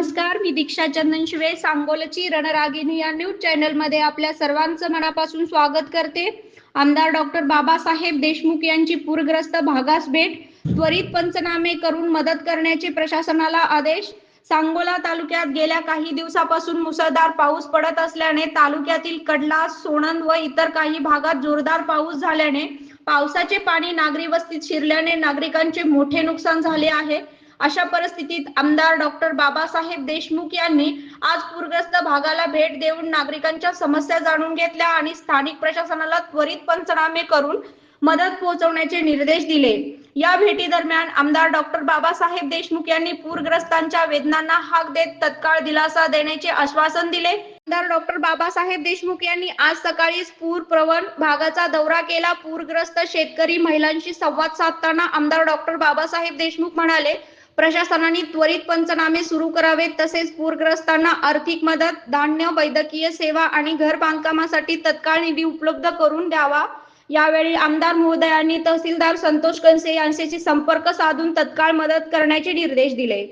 नमस्कार मी दीक्षा चंदन शिवे सांगोलची रणरागिणी या न्यूज चॅनलमध्ये आपल्या सर्वांचं मनापासून स्वागत करते. आमदार डॉक्टर बाबासाहेब देशमुख यांची पूरग्रस्त भागास भेट त्वरित पंचनामे करून मदत करण्याचे प्रशासनाला आदेश. सांगोला तालुक्यात गेल्या काही दिवसापासून मुसळधार पाऊस पडत असल्याने तालुक्यातील कडला सोणंद व इतर काही भागात जोरदार पाऊस झाल्याने पावसाचे पाणी नागरी वस्तीत शिरल्याने नागरिकांचे मोठे नुकसान झाले आहे. अशा परिस्थितीत आमदार डॉक्टर बाबासाहेब देशमुख यांनी आज पूरग्रस्त भागाला भेट देऊन नागरिकांच्या समस्या जाणून घेतल्या आणि स्थानिक प्रशासनाला त्वरित पंचनामे करून मदत पोहोचवण्याचे निर्देश दिले. या भेटी दरम्यान आमदार डॉक्टर बाबासाहेब देशमुख यांनी पूरग्रस्तांच्या वेदनांना हाक देत तत्काळ दिलासा देण्याचे आश्वासन दिले. आमदार डॉक्टर बाबासाहेब देशमुख यांनी आज सकाळीच पूर प्रवण भागाचा दौरा केला. पूरग्रस्त शेतकरी महिलांशी संवाद साधताना आमदार डॉक्टर बाबासाहेब देशमुख म्हणाले प्रशासनाने त्वरित पंचनामे सुरू करावेत. तसेच पूरग्रस्तांना आर्थिक मदत धान्य वैद्यकीय सेवा आणि घर बांधकामासाठी तत्काळ निधी उपलब्ध करून द्यावा. यावेळी आमदार महोदयांनी तहसीलदार संतोष कंसे यांच्याशी संपर्क साधून तत्काळ मदत करण्याचे निर्देश दिले.